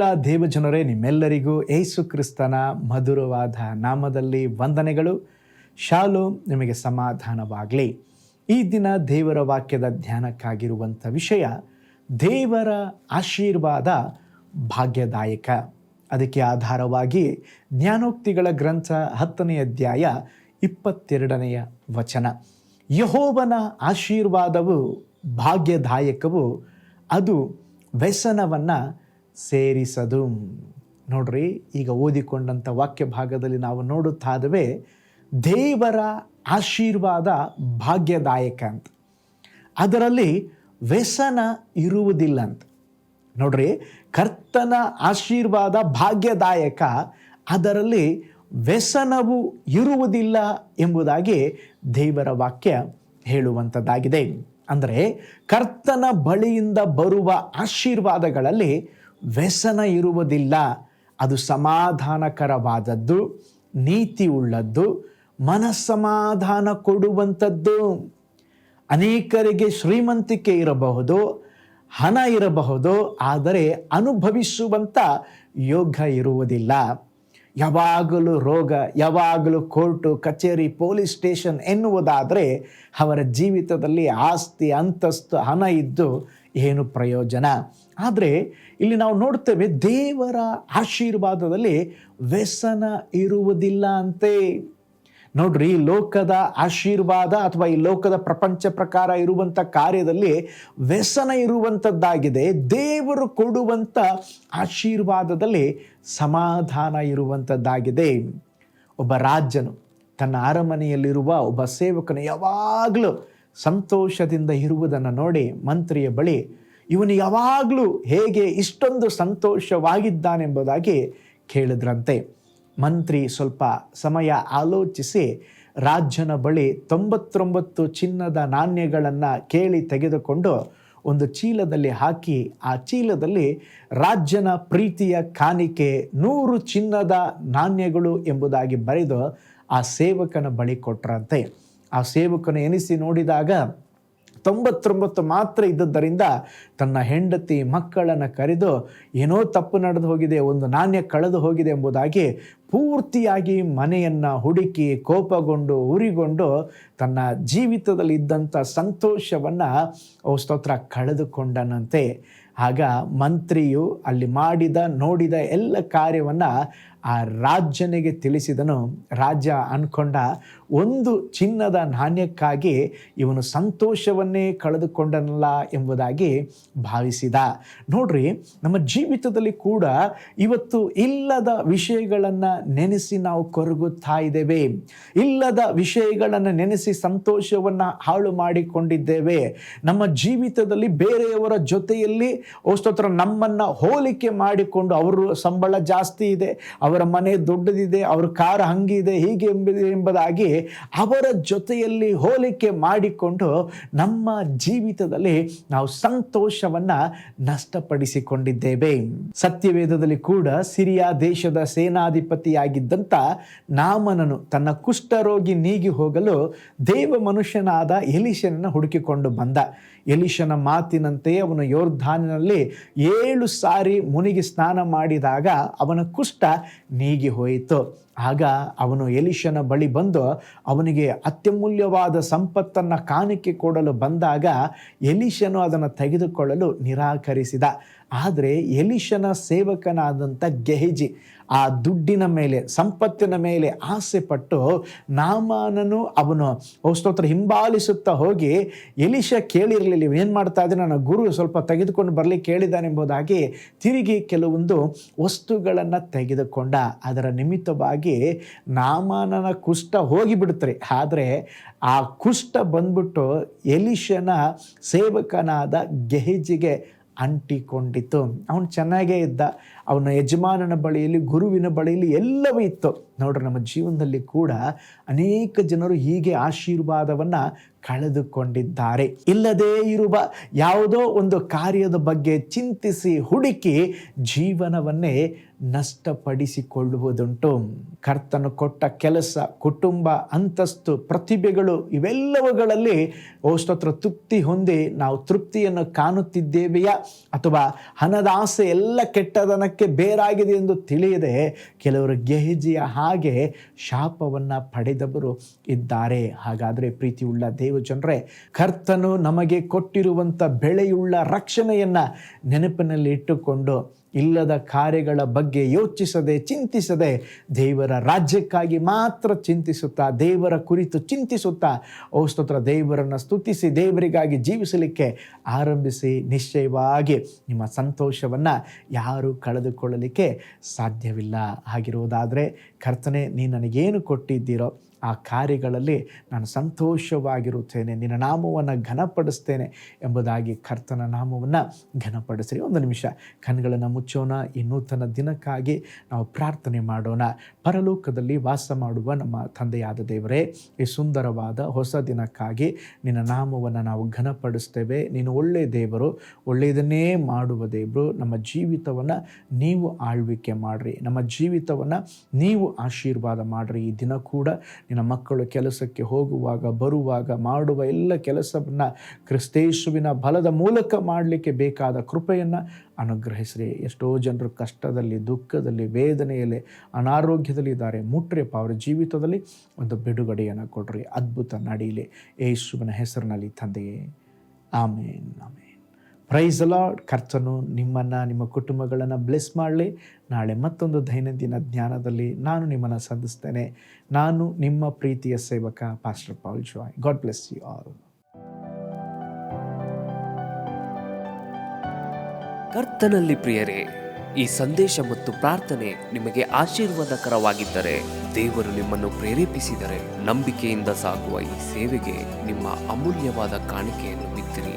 ಪ್ರೀತಿಯುಳ್ಳ ದೇವಜನರೇ, ನಿಮ್ಮೆಲ್ಲರಿಗೂ ಏಸು ಕ್ರಿಸ್ತನ ಮಧುರವಾದ ನಾಮದಲ್ಲಿ ವಂದನೆಗಳು. ಶಾಲು ನಿಮಗೆ ಸಮಾಧಾನವಾಗಲಿ. ಈ ದಿನ ದೇವರ ವಾಕ್ಯದ ಧ್ಯಾನಕ್ಕಾಗಿರುವಂಥ ವಿಷಯ, ದೇವರ ಆಶೀರ್ವಾದ ಭಾಗ್ಯದಾಯಕ. ಅದಕ್ಕೆ ಆಧಾರವಾಗಿ ಜ್ಞಾನೋಕ್ತಿಗಳ ಗ್ರಂಥ ಹತ್ತನೇ ಅಧ್ಯಾಯ ಇಪ್ಪತ್ತೆರಡನೆಯ ವಚನ. ಯಹೋವನ ಆಶೀರ್ವಾದವು ಭಾಗ್ಯದಾಯಕವು, ಅದು ವ್ಯಸನವನ್ನು ಸೇರಿಸದು. ನೋಡ್ರಿ, ಈಗ ಓದಿಕೊಂಡಂಥ ವಾಕ್ಯ ಭಾಗದಲ್ಲಿ ನಾವು ನೋಡುತ್ತಾದವೇ, ದೇವರ ಆಶೀರ್ವಾದ ಭಾಗ್ಯದಾಯಕ ಅಂತ. ಅದರಲ್ಲಿ ವ್ಯಸನ ಇರುವುದಿಲ್ಲ ಅಂತ ನೋಡ್ರಿ, ಕರ್ತನ ಆಶೀರ್ವಾದ ಭಾಗ್ಯದಾಯಕ, ಅದರಲ್ಲಿ ವ್ಯಸನವು ಇರುವುದಿಲ್ಲ ಎಂಬುದಾಗಿ ದೇವರ ವಾಕ್ಯ ಹೇಳುವಂಥದ್ದಾಗಿದೆ. ಅಂದರೆ, ಕರ್ತನ ಬಳಿಯಿಂದ ಬರುವ ಆಶೀರ್ವಾದಗಳಲ್ಲಿ ವ್ಯಸನ ಇರುವುದಿಲ್ಲ ಅದು ಸಮಾಧಾನಕರವಾದದ್ದು ನೀತಿ ಉಳ್ಳದ್ದು ಮನಸ್ಸಮಾಧಾನ ಕೊಡುವಂಥದ್ದು. ಅನೇಕರಿಗೆ ಶ್ರೀಮಂತಿಕೆ ಇರಬಹುದು, ಹಣ ಇರಬಹುದು, ಆದರೆ ಅನುಭವಿಸುವಂಥ ಯೋಗ ಇರುವುದಿಲ್ಲ. ಯಾವಾಗಲೂ ರೋಗ, ಯಾವಾಗಲೂ ಕೋರ್ಟು, ಕಚೇರಿ, ಪೊಲೀಸ್ ಸ್ಟೇಷನ್ ಎನ್ನುವುದಾದರೆ ಅವರ ಜೀವಿತದಲ್ಲಿ ಆಸ್ತಿ, ಅಂತಸ್ತು, ಹಣ ಇದ್ದು ಏನು ಪ್ರಯೋಜನ? ಆದರೆ ಇಲ್ಲಿ ನಾವು ನೋಡ್ತೇವೆ ದೇವರ ಆಶೀರ್ವಾದದಲ್ಲಿ ವ್ಯಸನ ಇರುವುದಿಲ್ಲ ಅಂತೆ. ನೋಡ್ರಿ ಲೋಕದ ಆಶೀರ್ವಾದ ಅಥವಾ ಈ ಲೋಕದ ಪ್ರಪಂಚ ಪ್ರಕಾರ ಇರುವಂಥ ಕಾರ್ಯದಲ್ಲಿ ವ್ಯಸನ ಇರುವಂಥದ್ದಾಗಿದೆ ದೇವರು ಕೊಡುವಂಥ ಆಶೀರ್ವಾದದಲ್ಲಿ ಸಮಾಧಾನ ಇರುವಂಥದ್ದಾಗಿದೆ ಒಬ್ಬ ರಾಜನು ತನ್ನ ಅರಮನೆಯಲ್ಲಿರುವ ಒಬ್ಬ ಸೇವಕನು ಯಾವಾಗಲೂ ಸಂತೋಷದಿಂದ ಇರುವುದನ್ನು ನೋಡಿ ಮಂತ್ರಿಯ ಬಳಿ, ಇವನು ಯಾವಾಗಲೂ ಹೇಗೆ ಇಷ್ಟೊಂದು ಸಂತೋಷವಾಗಿದ್ದಾನೆಂಬುದಾಗಿ ಕೇಳಿದ್ರಂತೆ. ಮಂತ್ರಿ ಸ್ವಲ್ಪ ಸಮಯ ಆಲೋಚಿಸಿ ರಾಜ್ಯನ ಬಳಿ ತೊಂಬತ್ತೊಂಬತ್ತು ಚಿನ್ನದ ನಾಣ್ಯಗಳನ್ನು ಕೇಳಿ ತೆಗೆದುಕೊಂಡು ಒಂದು ಚೀಲದಲ್ಲಿ ಹಾಕಿ, ಆ ಚೀಲದಲ್ಲಿ ರಾಜ್ಯನ ಪ್ರೀತಿಯ ಕಾಣಿಕೆ ನೂರು ಚಿನ್ನದ ನಾಣ್ಯಗಳು ಎಂಬುದಾಗಿ ಬರೆದು ಆ ಸೇವಕನ ಬಳಿ ಕೊಟ್ರಂತೆ. ಆ ಸೇವಕನ ಎನಿಸಿ ನೋಡಿದಾಗ ತೊಂಬತ್ತೊಂಬತ್ತು ಮಾತ್ರ ಇದ್ದದ್ದರಿಂದ ತನ್ನ ಹೆಂಡತಿ ಮಕ್ಕಳನ್ನು ಕರೆದು, ಏನೋ ತಪ್ಪು ನಡೆದು ಹೋಗಿದೆ, ಒಂದು ನಾಣ್ಯ ಕಳೆದು ಹೋಗಿದೆ ಎಂಬುದಾಗಿ ಪೂರ್ತಿಯಾಗಿ ಮನೆಯನ್ನು ಹುಡುಕಿ ಕೋಪಗೊಂಡು ಉರಿಗೊಂಡು ತನ್ನ ಜೀವಿತದಲ್ಲಿ ಇದ್ದಂಥ ಸಂತೋಷವನ್ನು ಸ್ತೋತ್ರ, ಕಳೆದುಕೊಂಡನಂತೆ. ಆಗ ಮಂತ್ರಿಯು ಅಲ್ಲಿ ಮಾಡಿದ, ನೋಡಿದ ಎಲ್ಲ ಕಾರ್ಯವನ್ನು ಆ ರಾಜನಿಗೆ ತಿಳಿಸಿದನು, ರಾಜ ಅನ್ಕೊಂಡ ಒಂದು ಚಿನ್ನದ ನಾಣ್ಯಕ್ಕಾಗಿ ಇವನು ಸಂತೋಷವನ್ನೇ ಕಳೆದುಕೊಂಡನಲ್ಲ ಎಂಬುದಾಗಿ ಭಾವಿಸಿದ. ನೋಡ್ರಿ, ನಮ್ಮ ಜೀವಿತದಲ್ಲಿ ಕೂಡ ಇವತ್ತು ಇಲ್ಲದ ವಿಷಯಗಳನ್ನು ನೆನೆಸಿ ನಾವು ಕೊರಗುತ್ತಾ ಇದ್ದೇವೆ. ಇಲ್ಲದ ವಿಷಯಗಳನ್ನು ನೆನೆಸಿ ಸಂತೋಷವನ್ನು ಹಾಳು ಮಾಡಿಕೊಂಡಿದ್ದೇವೆ. ನಮ್ಮ ಜೀವಿತದಲ್ಲಿ ಬೇರೆಯವರ ಜೊತೆಯಲ್ಲಿ ಓಸ್ತೋತ್ರ ನಮ್ಮನ್ನು ಹೋಲಿಕೆ ಮಾಡಿಕೊಂಡು ಅವರು ಸಂಬಳ ಜಾಸ್ತಿ ಇದೆ ಅವರ ಮನೆ ದೊಡ್ಡದಿದೆ, ಅವರ ಕಾರ್ ಹಂಗಿದೆ, ಹೀಗೆ ಎಂಬುದು ಎಂಬುದಾಗಿ ಅವರ ಜೊತೆಯಲ್ಲಿ ಹೋಲಿಕೆ ಮಾಡಿಕೊಂಡು ನಮ್ಮ ಜೀವಿತದಲ್ಲಿ ನಾವು ಸಂತೋಷವನ್ನು ನಷ್ಟಪಡಿಸಿಕೊಂಡಿದ್ದೇವೆ. ಸತ್ಯವೇದದಲ್ಲಿ ಕೂಡ ಸಿರಿಯಾ ದೇಶದ ಸೇನಾಧಿಪತಿಯಾಗಿದ್ದಂಥ ನಾಮನನು ತನ್ನ ಕುಷ್ಠರೋಗಿ ನೀಗಿ ಹೋಗಲು ದೇವ ಮನುಷ್ಯನಾದ ಎಲಿಶನನ್ನು ಹುಡುಕಿಕೊಂಡು ಬಂದ. ಎಲಿಶನ ಮಾತಿನಂತೆ ಅವನು ಯೋರ್ಧಾನಿನಲ್ಲಿ ಏಳು ಸಾರಿ ಮುನಿಗೆ ಸ್ನಾನ ಮಾಡಿದಾಗ ಅವನ ಕುಷ್ಠ ನೀಗಿ ಹೋಯಿತು. ಆಗ ಅವನು ಎಲಿಶನ ಬಳಿ ಬಂದು ಅವನಿಗೆ ಅತ್ಯಮೂಲ್ಯವಾದ ಸಂಪತ್ತನ್ನು ಕಾಣಿಕೆ ಕೊಡಲು ಬಂದಾಗ ಎಲಿಶನು ಅದನ್ನು ತೆಗೆದುಕೊಳ್ಳಲು ನಿರಾಕರಿಸಿದ. ಆದರೆ ಎಲಿಶನ ಸೇವಕನಾದಂಥ ಗೆಹಜಿ ಆ ದುಡ್ಡಿನ ಮೇಲೆ, ಸಂಪತ್ತಿನ ಮೇಲೆ ಆಸೆ ಪಟ್ಟು ನಾಮಾನನು ಅವನು ಸ್ತೋತ್ರ, ಹಿಂಬಾಲಿಸುತ್ತಾ ಹೋಗಿ ಎಲಿಶ ಕೇಳಿರಲಿಲ್ಲ ಏನು ಮಾಡ್ತಾ ಇದ್ದೀನಿ ನನ್ನ ಗುರು ಸ್ವಲ್ಪ ತೆಗೆದುಕೊಂಡು ಬರಲಿಕ್ಕೆ ಕೇಳಿದ್ದಾನೆಂಬುದಾಗಿ ತಿರುಗಿ ಕೆಲವೊಂದು ವಸ್ತುಗಳನ್ನು ತೆಗೆದುಕೊಂಡ. ಅದರ ನಿಮಿತ್ತವಾಗಿ ನಾಮಾನನ ಕುಷ್ಠ ಹೋಗಿಬಿಡ್ತಾರೆ ಆದರೆ ಆ ಕುಷ್ಠ ಬಂದ್ಬಿಟ್ಟು ಎಲಿಶನ ಸೇವಕನಾದ ಗೆಹಜಿಗೆ ಅಂಟಿಕೊಂಡಿತು ಅವನು ಚೆನ್ನಾಗೇ ಇದ್ದ. ಅವನ ಯಜಮಾನನ ಬಳಿಯಲ್ಲಿ, ಗುರುವಿನ ಬಳಿಯಲ್ಲಿ ಎಲ್ಲವೂ ಇತ್ತು. ನೋಡ್ರಿ, ನಮ್ಮ ಜೀವನದಲ್ಲಿ ಕೂಡ ಅನೇಕ ಜನರು ಹೀಗೆ ಆಶೀರ್ವಾದವನ್ನು ಕಳೆದುಕೊಂಡಿದ್ದಾರೆ. ಇಲ್ಲದೇ ಇರುವ ಯಾವುದೋ ಒಂದು ಕಾರ್ಯದ ಬಗ್ಗೆ ಚಿಂತಿಸಿ ಹುಡುಕಿ ಜೀವನವನ್ನೇ ನಷ್ಟಪಡಿಸಿಕೊಳ್ಳುವುದುಂಟು. ಕರ್ತನು ಕೊಟ್ಟ ಕೆಲಸ, ಕುಟುಂಬ, ಅಂತಸ್ತು, ಪ್ರತಿಭೆಗಳು ಇವೆಲ್ಲವುಗಳಲ್ಲಿ ಸ್ತೋತ್ರ ತೃಪ್ತಿ ಹೊಂದಿ ನಾವು ತೃಪ್ತಿಯನ್ನು ಕಾಣುತ್ತಿದ್ದೇವೆಯಾ? ಅಥವಾ ಹಣದ ಆಸೆ ಎಲ್ಲ ಕೆಟ್ಟದನಕ್ಕೆ ಬೇರಾಗಿದೆ ಎಂದು ತಿಳಿಯದೆ ಕೆಲವರು ಗೆಹಜಿಯ ಹಾಗೆ ಶಾಪವನ್ನು ಪಡೆದವರು ಇದ್ದಾರೆ. ಹಾಗಾದರೆ ದೇವಜನರೇ ಕರ್ತನು ನಮಗೆ ಕೊಟ್ಟಿರುವಂಥ ಬೆಳೆಯುಳ್ಳ ರಕ್ಷಣೆಯನ್ನು ನೆನಪಿನಲ್ಲಿ ಇಟ್ಟುಕೊಂಡು ಇಲ್ಲದ ಕಾರ್ಯಗಳ ಬಗ್ಗೆ ಯೋಚಿಸದೆ, ಚಿಂತಿಸದೆ ದೇವರ ರಾಜ್ಯಕ್ಕಾಗಿ ಮಾತ್ರ ಚಿಂತಿಸುತ್ತಾ, ದೇವರ ಕುರಿತು ಚಿಂತಿಸುತ್ತಾ, ಓ ಸ್ತೋತ್ರ, ದೇವರನ್ನು ಸ್ತುತಿಸಿ, ದೇವರಿಗಾಗಿ ಜೀವಿಸಲಿಕ್ಕೆ ಆರಂಭಿಸಿ ನಿಶ್ಚಯವಾಗಿ ನಿಮ್ಮ ಸಂತೋಷವನ್ನು ಯಾರೂ ಕಳೆದುಕೊಳ್ಳಲಿಕ್ಕೆ ಸಾಧ್ಯವಿಲ್ಲ. ಹಾಗಿರುವುದಾದರೆ ಕರ್ತನೆ ನೀನು ನನಗೇನು ಕೊಟ್ಟಿದ್ದೀರೋ ಆ ಕಾರ್ಯಗಳಲ್ಲಿ ನಾನು ಸಂತೋಷವಾಗಿರುತ್ತೇನೆ, ನಿನ್ನ ನಾಮವನ್ನು ಘನಪಡಿಸ್ತೇನೆ ಎಂಬುದಾಗಿ ಕರ್ತನ ನಾಮವನ್ನು ಘನಪಡಿಸ್ರಿ. ಒಂದು ನಿಮಿಷ ಕಣ್ಗಳನ್ನು ಮುಚ್ಚೋಣ. ಈ ನೂತನ ದಿನಕ್ಕಾಗಿ ನಾವು ಪ್ರಾರ್ಥನೆ ಮಾಡೋಣ. ಪರಲೋಕದಲ್ಲಿ ವಾಸ ಮಾಡುವ ನಮ್ಮ ತಂದೆಯಾದ ದೇವರೇ, ಈ ಸುಂದರವಾದ ಹೊಸ ದಿನಕ್ಕಾಗಿ ನಿನ್ನ ನಾಮವನ್ನು ನಾವು ಘನಪಡಿಸ್ತೇವೆ. ನೀನು ಒಳ್ಳೆಯ ದೇವರು, ಒಳ್ಳೆಯದನ್ನೇ ಮಾಡುವ ದೇವರು. ನಮ್ಮ ಜೀವಿತವನ್ನು ನೀವು ಆಳ್ವಿಕೆ ಮಾಡಿರಿ. ನಮ್ಮ ಜೀವಿತವನ್ನು ನೀವು ಆಶೀರ್ವಾದ ಮಾಡಿರಿ. ಈ ದಿನ ಕೂಡ ನಿನ್ನ ಮಕ್ಕಳು ಕೆಲಸಕ್ಕೆ ಹೋಗುವಾಗ, ಬರುವಾಗ ಮಾಡುವ ಎಲ್ಲ ಕೆಲಸವನ್ನು ಕ್ರಿಸ್ತೇಶುವಿನ ಬಲದ ಮೂಲಕ ಮಾಡಲಿಕ್ಕೆ ಬೇಕಾದ ಕೃಪೆಯನ್ನು ಅನುಗ್ರಹಿಸ್ರಿ. ಎಷ್ಟೋ ಜನರು ಕಷ್ಟದಲ್ಲಿ, ದುಃಖದಲ್ಲಿ, ವೇದನೆಯಲ್ಲಿ ಅನಾರೋಗ್ಯದಲ್ಲಿ ಇದ್ದಾರೆ ಮುಟ್ರಿಯಪ್ಪ ಅವರ ಜೀವಿತದಲ್ಲಿ ಒಂದು ಬಿಡುಗಡೆಯನ್ನು ಕೊಡ್ರಿ. ಅದ್ಭುತ ನಡೀಲಿ. ಯೇಸುವಿನ ಹೆಸರಿನಲ್ಲಿ ತಂದೆಯೇ. ಆಮೇನ್ ಆಮೇನ್. ಪ್ರೈಸ್ ಲಾರ್ಡ್ ಕರ್ತನು ನಿಮ್ಮನ್ನು, ನಿಮ್ಮ ಕುಟುಂಬಗಳನ್ನು ಬ್ಲೆಸ್ ಮಾಡಲಿ. ನಾಳೆ ಮತ್ತೊಂದು ದೈನಂದಿನ ಜ್ಞಾನದಲ್ಲಿ ನಾನು ನಿಮ್ಮನ್ನು ಸಂಧಿಸ್ತೇನೆ. ನಾನು ನಿಮ್ಮ ಪ್ರೀತಿಯ ಸೇವಕ pastor Paul Joy God bless you all ಕರ್ತನಲ್ಲಿ ಪ್ರಿಯರೇ, ಈ ಸಂದೇಶ ಮತ್ತು ಪ್ರಾರ್ಥನೆ ನಿಮಗೆ ಆಶೀರ್ವಾದಕರವಾಗಿದ್ದರೆ, ದೇವರು ನಿಮ್ಮನ್ನು ಪ್ರೇರೇಪಿಸಿದರೆ ನಂಬಿಕೆಯಿಂದ ಸಾಗುವ ಈ ಸೇವೆಗೆ ನಿಮ್ಮ ಅಮೂಲ್ಯವಾದ ಕಾಣಿಕೆಯನ್ನು ಬಿತ್ತಿರಿ